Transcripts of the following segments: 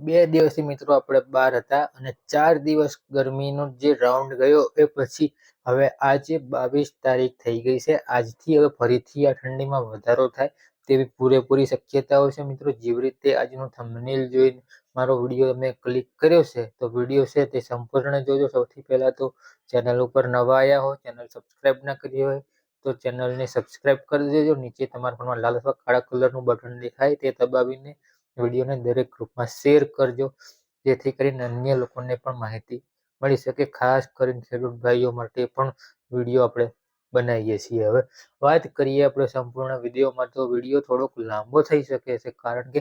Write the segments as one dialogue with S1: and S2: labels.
S1: બે દિવસથી મિત્રો આપણે બહાર હતા અને ચાર દિવસ ગરમીનો જે રાઉન્ડ ગયો એ પછી હવે આજે બાવીસ તારીખ થઈ ગઈ છે. આજથી હવે ફરીથી આ ઠંડીમાં વધારો થાય તેવી પૂરેપૂરી શક્યતાઓ છે મિત્રો. જેવી રીતે આજનું થંબનેલ જોઈને મારો વીડિયો તમે ક્લિક કર્યો છે તો વીડિયો છે તે સંપૂર્ણ જોજો. સૌથી પહેલાં તો ચેનલ ઉપર નવા આવ્યા હોય ચેનલ સબસ્ક્રાઈબ ના કરી હોય તો ચેનલને સબસ્ક્રાઈબ કરી દેજો. નીચે તમારા ફોનમાં લાલ અથવા કાળા કલરનું બટન દેખાય તે દબાવીને વિડીયોને દરેક ગ્રુપમાં શેર કરજો, જેથી કરીને અન્ય લોકોને પણ માહિતી મળી શકે. ખાસ કરીને ખેડૂત ભાઈઓ માટે પણ વીડિયો આપણે બનાવીએ છીએ. હવે વાત કરીએ આપણે સંપૂર્ણ વિડીયોમાં, તો વીડિયો થોડોક લાંબો થઈ શકે છે, કારણ કે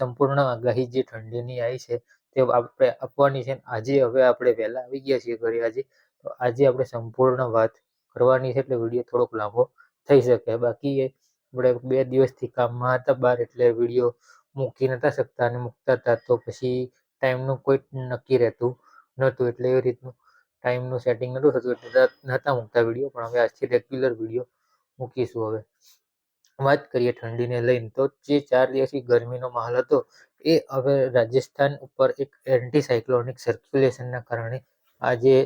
S1: સંપૂર્ણ આગાહી જે ઠંડીની આવી છે, તે આપણે આપવાની છે. આજે હવે આપણે વહેલા આવી ગયા છીએ ઘરે આજે, તો આજે આપણે સંપૂર્ણ વાત કરવાની છે, એટલે વીડિયો થોડોક લાંબો થઈ શકે. બાકી આપણે બે દિવસથી કામમાં હતા બહાર એટલે વીડિયો મૂકી નતા શકતા અને મૂકતા હતા. તો પછી ટાઈમનું કોઈ નક્કી રહેતું નહોતું. એટલે એવી રીતનું ટાઈમનું સેટિંગ નહોતું થતું. એટલે નહોતા મૂકતા વીડિયો પણ હવે આજથી રેગ્યુલર વીડિયો મૂકીશું હવે. વાત કરીએ ઠંડીને લઈને. તો જે ચાર દિવસથી ગરમીનો માહોલ હતો, એ હવે રાજસ્થાન ઉપર એક એન્ટી સાયક્લોનિક સર્ક્યુલેશનના કારણે આજે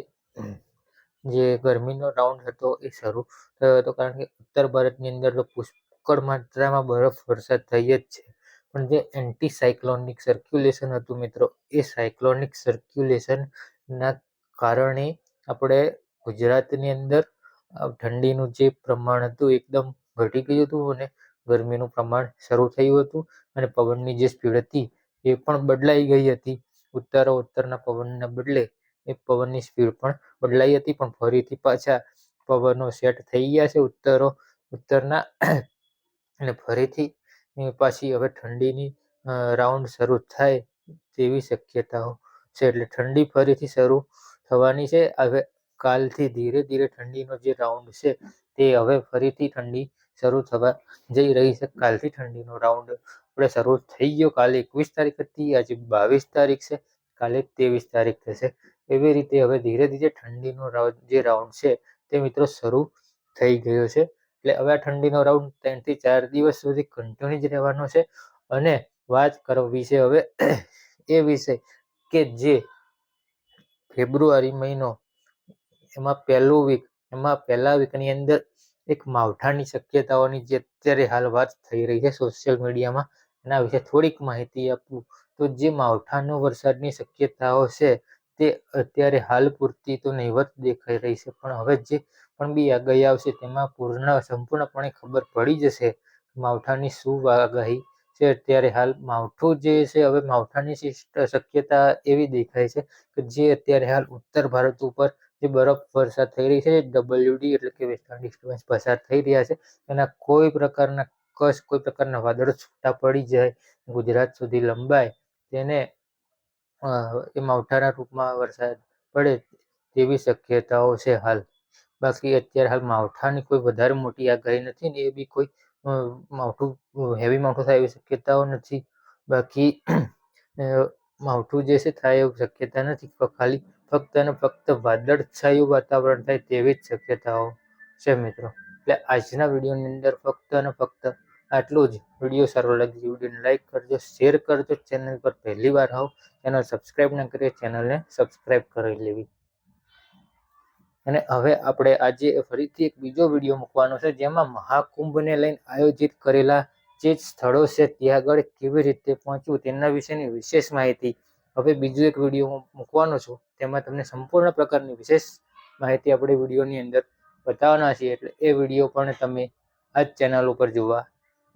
S1: જે ગરમીનો રાઉન્ડ હતો એ શરૂ થયો હતો. કારણ કે ઉત્તર ભારતની અંદર તો પુષ્કળ માત્રામાં બરફ વરસાદ થઈ જ છે. પણ જે એન્ટી સાયક્લોનિક સર્ક્યુલેશન હતું મિત્રો, એ સાયક્લોનિક સર્ક્યુલેશનના કારણે આપણે ગુજરાતની અંદર ઠંડીનું જે પ્રમાણ હતું એકદમ ઘટી ગયું હતું અને ગરમીનું પ્રમાણ શરૂ થયું હતું અને પવનની જે સ્પીડ હતી એ પણ બદલાઈ ગઈ હતી. ઉત્તરો ઉત્તરના પવનને બદલે એ પવનની સ્પીડ પણ બદલાઈ હતી, પણ ફરીથી પાછા પવનો સેટ થઈ ગયા છે ઉત્તરો ઉત્તરના. અને ફરીથી પાછી હવે ઠંડીની રાઉન્ડ શરૂ થાય તેવી શક્યતાઓ છે. એટલે ઠંડી ફરીથી શરૂ થવાની છે. હવે કાલથી ધીરે ધીરે ઠંડીનો જે રાઉન્ડ છે તે હવે ફરીથી ઠંડી શરૂ થવા જઈ રહી છે. કાલથી ઠંડીનો રાઉન્ડ આપણે શરૂ થઈ ગયો. કાલે એકવીસ તારીખ હતી, આજે બાવીસ તારીખ છે. કાલે ત્રેવીસ તારીખ થશે. એવી રીતે હવે ધીરે ધીરે ઠંડીનો જે રાઉન્ડ છે તે મિત્રો શરૂ થઈ ગયો છે. એટલે હવે આ ઠંડીનો રાઉન્ડ ત્રણથી ચાર દિવસ સુધી કન્ટિન્યુ જ રહેવાનો છે. અને વાત કરવી છે હવે એ વિશે કે જે ફેબ્રુઆરી મહિનો એમાં પહેલું વીક એમાં પહેલા વીકની અંદર એક માવઠાની શક્યતાઓની જે અત્યારે હાલ વાત થઈ રહી છે સોશિયલ મીડિયામાં એના વિશે થોડીક માહિતી આપું. તો જે માવઠાનો વરસાદની શક્યતાઓ છે તે અત્યારે હાલ પૂરતી તો નહીવત દેખાઈ રહી છે, પણ હવે જે પણ બી આગાહી આવશે તેમાં પૂર્ણ સંપૂર્ણપણે ખબર પડી જશે માવઠાની શું આગાહી છે. અત્યારે હાલ માવઠું જે છે, હવે માવઠાની શક્યતા એવી દેખાય છે કે જે અત્યારે હાલ ઉત્તર ભારત ઉપર જે બરફ વરસાદ થઈ રહી છે, ડબલ્યુડી એટલે કે વેસ્ટર્ન ડિસ્ટર્બન્સ પસાર થઈ રહ્યા છે. એના કોઈ પ્રકારના કશ, કોઈ પ્રકારના વાદળો છૂટા પડી જાય, ગુજરાત સુધી લંબાય, તેને એ માવઠાના રૂપમાં વરસાદ પડે તેવી શક્યતાઓ છે હાલ. બાકી અત્યારે હાલ માવઠાની કોઈ વધારે મોટી આગાહી નથી ને એ બી કોઈ માવઠું હેવી માવઠું થાય એવી શક્યતાઓ નથી. બાકી માવઠું જે છે થાય એવી શક્યતા નથી. ખાલી ફક્ત અને ફક્ત વાદળછાયું વાતાવરણ થાય તેવી જ શક્યતાઓ છે મિત્રો. એટલે આજના વિડીયોની અંદર ફક્ત અને ફક્ત આટલું જ. વીડિયો સારો લાગે વિડીયોને લાઈક કરજો, શેર કરજો, ચેનલ પર પહેલી વાર આવો, ચેનલ સબસ્ક્રાઈબ ના કરીએ ચેનલને સબસ્ક્રાઈબ કરી લેવી. અને હવે આપણે આજે ફરીથી એક બીજો વીડિયો મૂકવાનો છે, જેમાં મહાકુંભને લઈને આયોજિત કરેલા જે સ્થળો છે, ત્યાં આગળ કેવી રીતે પહોંચવું તેના વિશેની વિશેષ માહિતી હવે બીજો એક વીડિયો મૂકવાનો છું, તેમાં તમને સંપૂર્ણ પ્રકારની વિશેષ માહિતી આપણે વિડીયોની અંદર બતાવવાના છીએ. એટલે એ વીડિયો પણ તમે આ ચેનલ ઉપર જોવા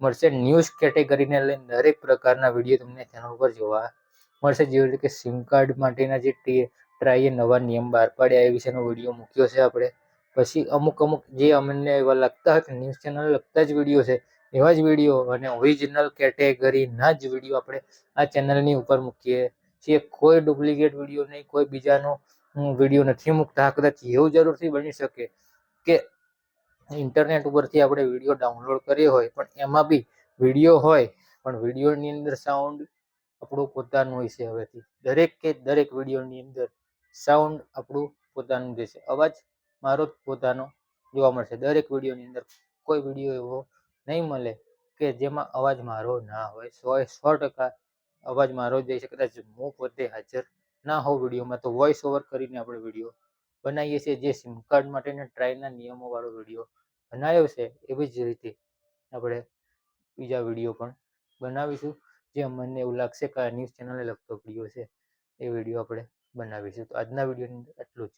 S1: મળશે ન્યૂઝ કેટેગરીને લઈને દરેક પ્રકારના વીડિયો તમને ચેનલ ઉપર જોવા મળશે. જેવી રીતે સિમ કાર્ડ માટેના જે ટ્રાઈએ નવા નિયમ બહાર પાડ્યા, એ વિશેનો વીડિયો મૂક્યો છે આપણે. પછી અમુક અમુક જે અમને એવા લાગતા કે ન્યૂઝ ચેનલ લગતા જ વીડિયો છે, એવા જ વીડિયો અને ઓરિજિનલ કેટેગરીના જ વીડિયો આપણે આ ચેનલની ઉપર મૂકીએ છીએ. કોઈ ડુપ્લિકેટ વીડિયો નહીં, કોઈ બીજાનો વીડિયો નથી મૂકતા. કદાચ એવું જરૂરથી બની શકે કે ઇન્ટરનેટ ઉપરથી આપણે વીડિયો ડાઉનલોડ કર્યો હોય, પણ એમાં બી વીડિયો હોય, પણ વિડીયોની અંદર સાઉન્ડ આપણું પોતાનું હોય છે હવેથી. દરેક કે દરેક વિડીયોની અંદર સાઉન્ડ આપણું પોતાનું રહેશે. અવાજ મારો જ પોતાનો જોવા મળશે. દરેક વિડીયોની અંદર કોઈ વીડિયો એવો નહીં મળે કે જેમાં અવાજ મારો ના હોય. સો સો ટકા અવાજ મારો જ જઈ શકે. કદાચ હું પોતે હાજર ના હોઉં વિડીયોમાં, તો વોઇસ ઓવર કરીને આપણે વીડિયો બનાવીએ છીએ, જે સિમ કાર્ડ માટેના ટ્રાયના નિયમોવાળો વીડિયો બનાવ્યો છે, એવી જ રીતે આપણે બીજા વીડિયો પણ બનાવીશું. જે મને એવું લાગશે કે આ ન્યૂઝ ચેનલને લગતો વીડિયો છે, એ વીડિયો આપણે બનાવીશું. તો આજના વિડીયોની અંદર આટલું જ.